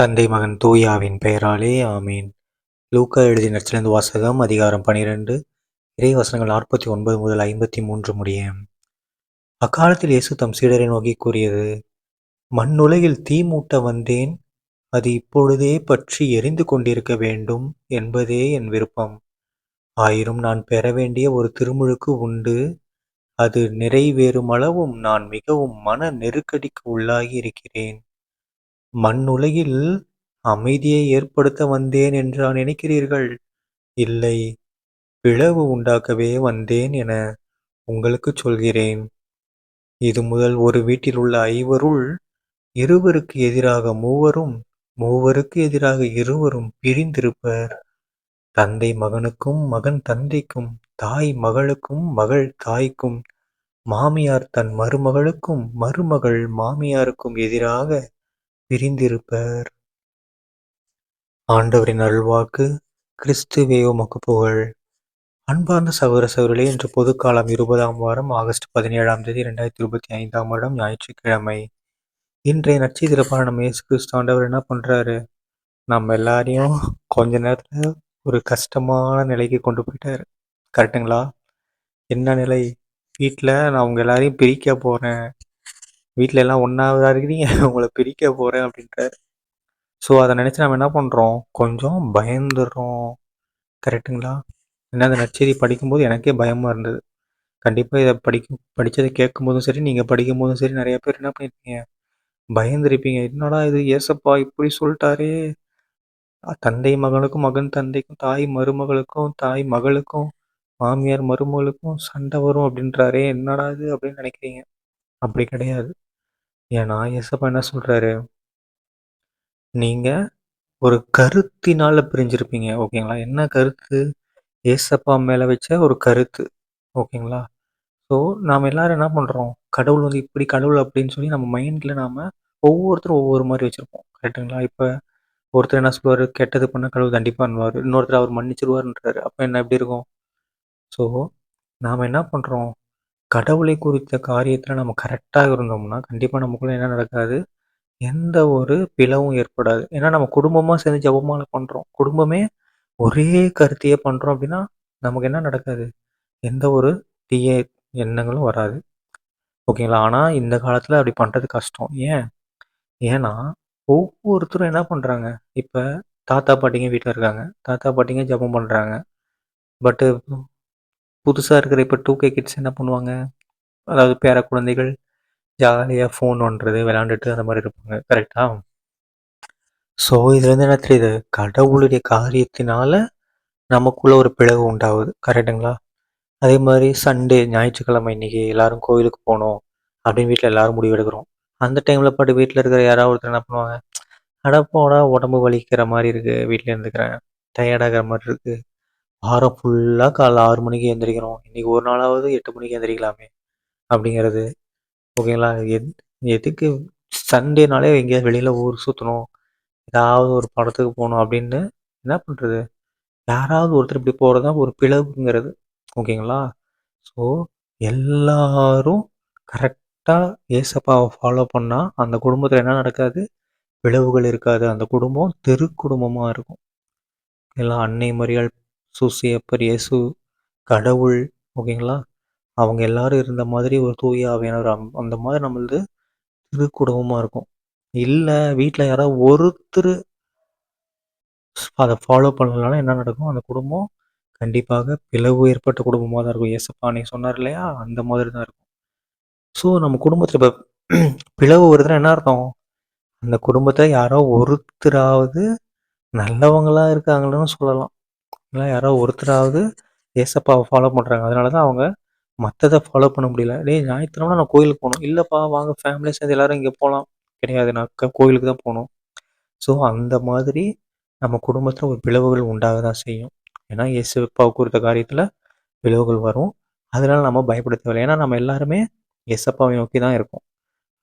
தந்தை மகன் தூயாவின் பெயராலே ஆமீன். லூக்கா எழுதி நச்சிலிருந்து வாசகம் அதிகாரம் பனிரெண்டு. இறை வசனங்கள் நாற்பத்தி ஒன்பது முதல் ஐம்பத்தி மூன்று முடிய. அக்காலத்தில் இயேசு தம் சீடரை நோக்கி கூறியது மண்ணுலகில் தீ மூட்ட வந்தேன் அது இப்பொழுதே பற்றி எரிந்து கொண்டிருக்க வேண்டும் என்பதே என் விருப்பம். ஆயினும் நான் பெற வேண்டிய ஒரு திருமுழுக்கு உண்டு. அது நிறைவேறுமளவும் நான் மிகவும் மன நெருக்கடிக்கு உள்ளாகி இருக்கிறேன். மண்ணுலகில் அமைதியை ஏற்படுத்த வந்தேன் என்றா நினைக்கிறீர்கள்? இல்லை, பிளவு உண்டாக்கவே வந்தேன் என உங்களுக்குச் சொல்கிறேன். இது முதல் ஒரு வீட்டில் உள்ள ஐவருள் இருவருக்கு எதிராக மூவரும், மூவருக்கு எதிராக இருவரும் பிரிந்திருப்பர். தந்தை மகனுக்கும், மகன் தந்தைக்கும், தாய் மகளுக்கும், மகள் தாய்க்கும், மாமியார் தன் மருமகளுக்கும், மருமகள் மாமியாருக்கும் எதிராக பிரிந்திருப்பர். ஆண்டவரின் அருள்வாக்கு கிறிஸ்துவே உமக்கு புகழ். அன்பார்ந்த சகோதர சகோதரிகளே இன்று பொதுக்காலம் இருபதாம் வாரம் ஆகஸ்ட் பதினேழாம் தேதி இரண்டாயிரத்தி இருபத்தி ஐந்தாம் வருடம் ஞாயிற்றுக்கிழமை. இன்றைய நட்சத்திரப்பான நம்ம இயேசு கிறிஸ்து ஆண்டவர் என்ன பண்றாரு? நம்ம எல்லாரையும் கொஞ்ச நேரத்தில் ஒரு கஷ்டமான நிலைக்கு கொண்டு போயிட்டாரு. கரெக்டுங்களா என்ன நிலை? வீட்டில் நான் அவங்க எல்லாரையும் பிரிக்க போறேன். வீட்டில எல்லாம் ஒன்றாவதா இருக்கிறீங்க உங்களை பிரிக்க போகிறேன் அப்படின்றாரு. ஸோ அதை நினச்சி நம்ம என்ன பண்ணுறோம் கொஞ்சம் பயந்துடுறோம். கரெக்டுங்களா என்ன அந்த நச்செய்தி படிக்கும்போது எனக்கே பயமாக இருந்தது. கண்டிப்பாக இதை படிக்கும் படித்ததை கேட்கும் போதும் சரி நீங்கள் படிக்கும் போதும் சரி நிறைய பேர் என்ன பண்ணியிருப்பீங்க பயந்துருப்பீங்க. என்னடா இது? ஏசப்பா இப்படி சொல்லிட்டாரே. தந்தை மகனுக்கும் மகன் தந்தைக்கும் தாய் மருமகளுக்கும் தாய் மகளுக்கும் மாமியார் மருமகளுக்கும் சண்டை வரும் அப்படின்றாரே. என்னடா இது? அப்படின்னு நினைக்கிறீங்க. அப்படி கிடையாது. ஏன்னா ஏசப்பா என்ன சொல்றாரு? நீங்க ஒரு கருத்தினால பிரிஞ்சிருப்பீங்க ஓகேங்களா? என்ன கருத்து? ஏசப்பா மேல வச்ச ஒரு கருத்து ஓகேங்களா? ஸோ நாம் எல்லாரும் என்ன பண்ணுறோம் கடவுள் வந்து இப்படி கடவுள் அப்படின்னு சொல்லி நம்ம மைண்டில் நாம் ஒவ்வொருத்தரும் ஒவ்வொரு மாதிரி வச்சுருப்போம் கரெக்டுங்களா இப்போ ஒருத்தர் என்ன சொல்லுவார்? கெட்டது பண்ண கடவுள் கண்டிப்பாக பண்ணுவார் இன்னொருத்தர் அவர் மன்னிச்சிருவாருன்றாரு. அப்போ என்ன எப்படி இருக்கும்? ஸோ நாம் என்ன பண்ணுறோம் கடவுளை குறித்த காரியத்தில் நம்ம கரெக்டாக இருந்தோம்னா கண்டிப்பாக நமக்குள்ளே என்ன நடக்காது? எந்த ஒரு பிளவும் ஏற்படாது. ஏன்னா நம்ம குடும்பமாக சேர்ந்து ஜபமாலை பண்ணுறோம் குடும்பமே ஒரே கருத்தையே பண்ணுறோம் அப்படின்னா நமக்கு என்ன நடக்காது? எந்த ஒரு தீய எண்ணங்களும் வராது. ஓகேங்களா ஆனால் இந்த காலத்தில் அப்படி பண்ணுறது கஷ்டம். ஏன்? ஏன்னா ஒவ்வொருத்தரும் என்ன பண்ணுறாங்க இப்போ தாத்தா பாட்டிங்க வீட்டில் இருக்காங்க. தாத்தா பாட்டிங்க ஜபம் பண்ணுறாங்க பட்டு புதுசாக இருக்கிற இப்போ டூ கே கிட்ஸ் என்ன பண்ணுவாங்க? அதாவது பேர குழந்தைகள் ஜாலியாக ஃபோன் ஒன்றது விளாண்டுட்டு அந்த மாதிரி இருப்பாங்க. கரெக்டா ஸோ இதுலேருந்து என்ன தெரியுது? கடவுளுடைய காரியத்தினால நமக்குள்ள ஒரு பிளவு உண்டாகுது. கரெக்டுங்களா அதே மாதிரி சண்டே ஞாயிற்றுக்கிழமை இன்னைக்கு எல்லாரும் கோயிலுக்கு போகணும் அப்படின்னு வீட்டில் எல்லாரும் முடிவு எடுக்கிறோம். அந்த டைமில் பாட்டு வீட்டில் இருக்கிற யாராவது ஒருத்தர் என்ன பண்ணுவாங்க? அடப்போடா உடம்பு வலிக்கிற மாதிரி இருக்குது வீட்டில் இருந்துக்கிறேன். டயர்டாகிற மாதிரி இருக்குது வாரம் ஃபுல்லாக காலைல ஆறு மணிக்கு எழுந்திரிக்கிறோம் இன்னைக்கு ஒரு நாளாவது எட்டு மணிக்கு எழுந்திரிக்கலாமே அப்படிங்கிறது. ஓகேங்களா? எத் எதுக்கு சண்டேனாலே எங்கேயாவது வெளியில் ஊர் சுற்றணும் ஏதாவது ஒரு படத்துக்கு போகணும் அப்படின்னு என்ன பண்ணுறது யாராவது ஒருத்தர் இப்படி போகிறது தான் ஒரு பிளவுங்கிறது. ஓகேங்களா? ஸோ எல்லாரும் கரெக்டாக ஏசப்பாவை ஃபாலோ பண்ணால் அந்த குடும்பத்தில் என்ன நடக்காது? பிளவுகள் இருக்காது. அந்த குடும்பம் தெரு குடும்பமாக இருக்கும். எல்லாம் அன்னை மரியாள் சூசியப்பர் இயேசு கடவுள் ஓகேங்களா? அவங்க எல்லாரும் இருந்த மாதிரி ஒரு தூய ஆவியானவர். அந்த மாதிரி நம்மளது திரு குடும்பமாக இருக்கும். இல்லை வீட்டில் யாராவது ஒருத்தர் அதை ஃபாலோ பண்ணலனால என்ன நடக்கும்? அந்த குடும்பம் கண்டிப்பாக பிளவு ஏற்பட்ட குடும்பமாக தான் இருக்கும். ஏசப்பா நீ சொன்னார் இல்லையா? அந்த மாதிரி தான் இருக்கும். ஸோ நம்ம குடும்பத்தில் இப்போ பிளவு வருதுன்னா என்ன அர்த்தம்? அந்த குடும்பத்தில் யாரோ ஒருத்தராவது நல்லவங்களா இருக்காங்கன்னு சொல்லலாம். இல்லை யாரோ ஒருத்தராவது ஏசப்பாவை ஃபாலோ பண்ணுறாங்க அதனால தான் அவங்க மற்றதை ஃபாலோ பண்ண முடியல. டேய் ஞாயிற்றுக்கிழமை நான் கோயிலுக்கு போகணும். இல்லைப்பா வாங்க ஃபேமிலியாக சேர்ந்து எல்லோரும் இங்கே போகலாம் கிடையாது. நான் கோயிலுக்கு தான் போகணும். ஸோ அந்த மாதிரி நம்ம குடும்பத்தில் ஒரு பிளவுகள் உண்டாக தான் செய்யும். ஏன்னா இயேசுப்பாவை குறித்த காரியத்தில் பிளவுகள் வரும். அதனால் நம்ம பயப்பட தேவையில்லை. ஏன்னா நம்ம எல்லாருமே எசப்பாவை நோக்கி தான் இருக்கும்.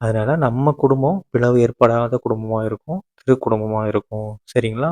அதனால் நம்ம குடும்பம் பிளவு ஏற்படாத குடும்பமாக இருக்கும். திரு குடும்பமாக இருக்கும். சரிங்களா?